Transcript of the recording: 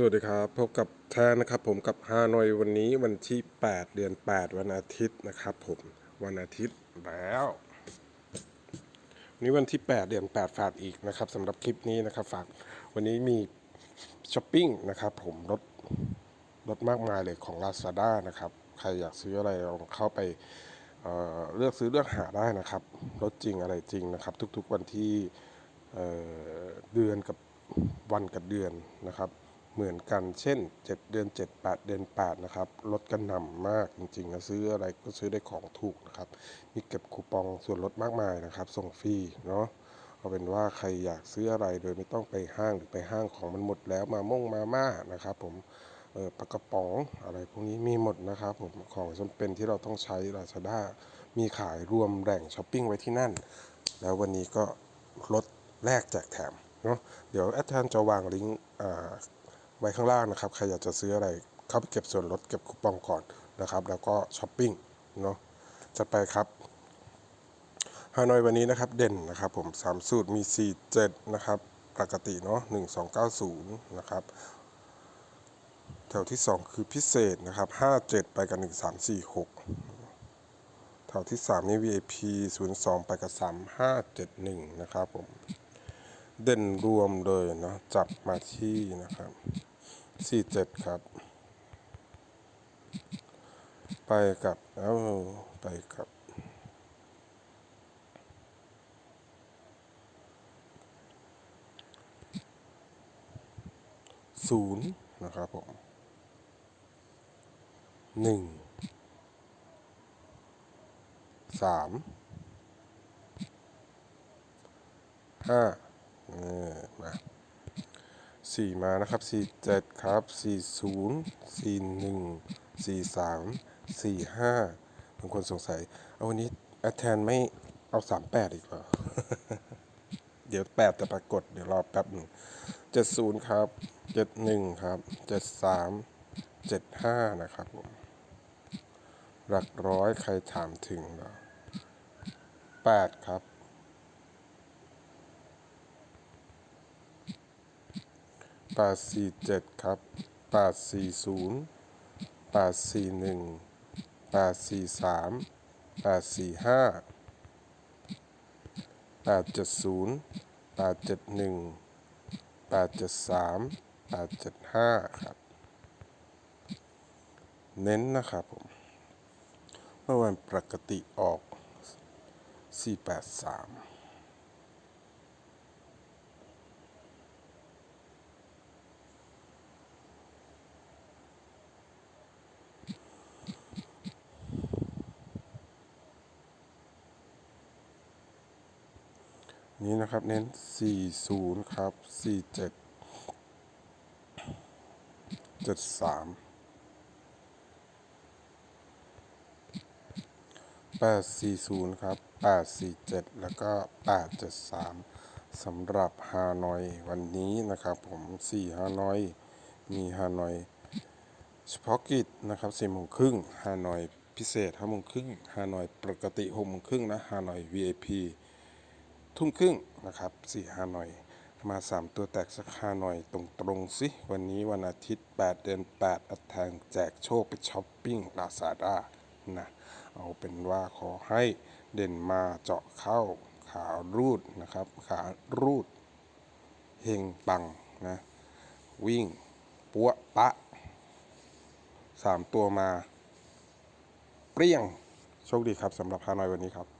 สวัสดีครับพบกับแทนนะครับผมกับฮานอยวันนี้วันที่ 8 เดือน 8 วันอาทิตย์นะครับผมวันอาทิตย์แล้ววันนี้วันที่ 8 เดือน 8 ฝากอีกนะครับสำหรับคลิปนี้นะครับฝากวันนี้มีช้อปปิ้งนะครับผมลดลดมากมายเลยของ Lazada นะครับใครอยากซื้ออะไรลองเข้าไปเเลือกซื้อเลือกหาได้นะครับลดจริงอะไรจริงนะครับ ทุกๆวันที่เเดือนกับวันกับเดือนนะครับ เหมือนกัน เช่น 7 เดือน 7 8 เดือน 8 นะครับลดกันหน่ำมากจริงๆนะซื้ออะไรก็ซื้อได้ของถูกนะครับ มีเก็บคูปองส่วนลดมากมายนะครับ ส่งฟรีเนาะเอาเป็นว่าใครอยากซื้ออะไรโดยไม่ต้องไปห้างหรือไปห้างของมันหมดแล้วมาม่งมาม่านะครับ ผมเออปากกระป๋องอะไรพวกนี้มีหมดนะครับ ผมของจำเป็นที่เราต้องใช้ Lazada มีขายรวมแหล่งช้อปปิ้งไว้ที่นั่น แล้ววันนี้ก็ลดแลกแจกแถมเนาะเดี๋ยวแอดแทนจะวางลิงก์อ่า ไว้ข้างล่างนะครับ ใครอยากจะซื้ออะไรเข้าไปเก็บส่วนลดเก็บคูปองก่อนนะครับ แล้วก็ช้อปปิ้งเนาะจัดไปครับฮานอยวันนี้นะครับเด่นนะครับผมสามสูตรมี 4 7 นะครับ ปกติเนาะ1290 นะครับ แถวที่ 2 คือพิเศษนะครับ 57 ไปกับ 1346 แถวที่ 3 นี่ VIP 02 ไปกับ 3571 นะครับผม เด่นรวมเลยเนาะจับมาที่นะครับ สี่เจ็ดครับ ไปกับเอ้าไปกับศูนย์นะครับผมหนึ่งสามห้าเออมา สี่มานะครับสี่เจ็ดครับสี่ศูนย์สี่หนึ่งสี่สามสี่ห้าบางคนสงสัย เอาวันนี้แอดแทนไม่เอาสามแปดอีกเหรอเดี๋ยวแปดจะปรากฏเดี๋ยวรอแป๊บหนึ่งเจ็ดศูนย์ครับเจ็ดหนึ่งครับเจ็ดสามเจ็ดห้านะครับผมหลักร้อยใครถามถึงเหรอแปดครับ 847 ครับ 840 841 843 845 870 871 873 875 ครับ เน้นนะครับผม เมื่อวันปกติออก 483 นี้นะครับ เน้น 40 ครับ 47 73 840 ครับ 847 แล้วก็ 873สำหรับฮานอยวันนี้นะครับ ผม4ฮานอย มีฮานอยเฉพาะกิจนะครับ4โมงครึ่งฮานอยพิเศษ5โมงครึ่งฮานอยปกติ6โมงครึ่งนะฮานอย VIP ทุ่มครึ่งนะครับสี่ฮานอยมา 3 ตัวแตกสักฮานอยตรงตรงๆสิ วันนี้วันอาทิตย์ 8 เดือน 8 อัดแทงแจกโชคไปช้อปปิ้งลาซาด้านะเอาเป็นว่าขอให้เด่นมาเจาะเข้าขารูดนะครับ ขารูดเฮงปังนะวิ่งปัวปะสามตัวมา เปรี้ยง โชคดีครับสำหรับฮานอยวันนี้ครับ